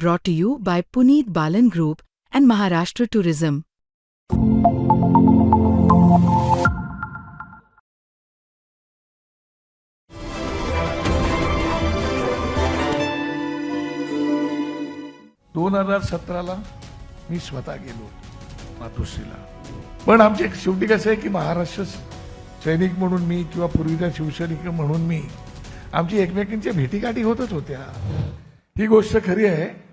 brought to you by Puneet Balan Group and Maharashtra Tourism. दोन हजार सतराला मी स्वतः गेलो मातोश्रीला. पण आमचे शेवटी कसं आहे की महाराष्ट्र सैनिक म्हणून मी किंवा पूर्वीचा शिवसैनिक म्हणून मी आमची एकमेकींच्या भेटीगाठी होतच होत्या. ही गोष्ट खरी आहे.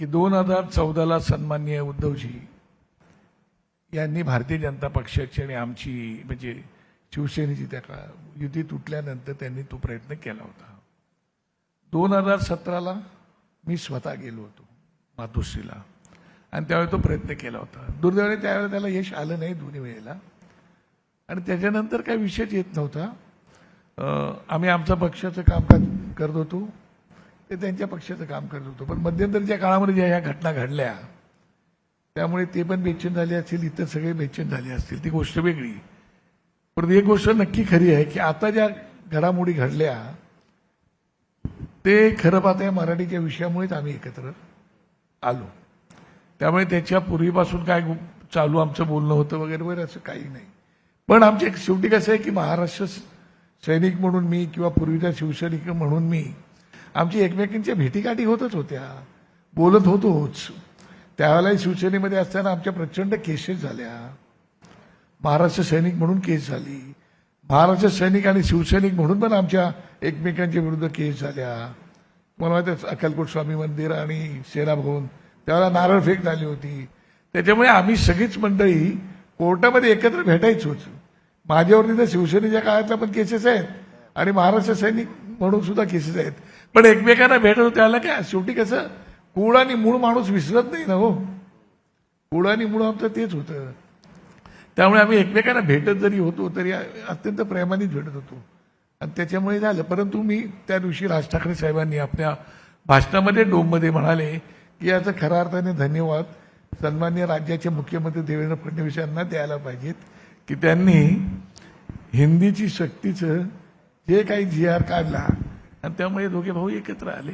की दोन हजार चौदाला सन्माननीय उद्धवजी यांनी भारतीय जनता पक्षाची आणि आमची म्हणजे शिवसेनेची त्या काळा युती तुटल्यानंतर त्यांनी तो प्रयत्न केला होता. दोन हजार सतराला मी स्वतः गेलो होतो मातोश्रीला. आणि त्यावेळी तो प्रयत्न केला होता. दुर्दैवाने त्यावेळेला त्याला यश आलं नाही दोन्ही वेळेला. आणि त्याच्यानंतर काही विषयच येत नव्हता. आम्ही आमचा पक्षाचं कामकाज करत होतो. ते त्यांच्या पक्षाचं काम करत होतो. पण मध्यंतरीच्या काळामध्ये ज्या ह्या घटना घडल्या त्यामुळे ते पण बेचैन झाले असतील इतर सगळे बेचैन झाले असतील. ती गोष्ट वेगळी. पण एक गोष्ट नक्की खरी आहे की आता ज्या घडामोडी घडल्या ते खरं पाहता या मराठीच्या विषयामुळेच आम्ही एकत्र आलो. त्यामुळे त्याच्या पूर्वीपासून काय चालू आमचं बोलणं होतं वगैरे वगैरे असं काही नाही. पण आमचे शेवटी कसं आहे की महाराष्ट्र सैनिक म्हणून मी किंवा पूर्वीचा शिवसैनिक म्हणून मी आमची एकमेकांच्या भेटीगाठी होतच होत्या. बोलत होतोच. त्यावेळेला शिवसेनेमध्ये असताना आमच्या प्रचंड केसेस झाल्या. महाराष्ट्र सैनिक म्हणून केस झाली. महाराष्ट्र सैनिक आणि शिवसैनिक म्हणून पण आमच्या एकमेकांच्या विरुद्ध केस झाल्या. मला माहिती आहे, अक्कलकोट स्वामी मंदिर आणि सेनाभवन त्यावेळेला नारळ फेक झाली होती. त्याच्यामुळे आम्ही सगळीच मंडळी कोर्टामध्ये एकत्र भेटायचोच माझ्यावरती तर शिवसेनेच्या काळातल्या पण केसेस आहेत आणि महाराष्ट्र सैनिक म्हणून सुद्धा केसेस आहेत. पण एकमेकांना भेटत होतं त्याला काय शेवटी कसं कुळ आणि मूळ माणूस विसरत नाही ना हो. कुळ आणि मूळ आमचं तेच होतं. त्यामुळे आम्ही एकमेकांना भेटत जरी होतो तरी अत्यंत प्रेमानेच भेटत होतो. आणि त्याच्यामुळे झालं. परंतु मी त्या दिवशी राज ठाकरे साहेबांनी आपल्या भाषणामध्ये डोममध्ये म्हणाले की याचं खऱ्या अर्थाने धन्यवाद सन्मान्य राज्याचे मुख्यमंत्री देवेंद्र फडणवीस यांना द्यायला पाहिजेत की त्यांनी हिंदीची शक्तीचं जे काही जी आर काढला आणि त्यामुळे दोघे भाऊ एकत्र आले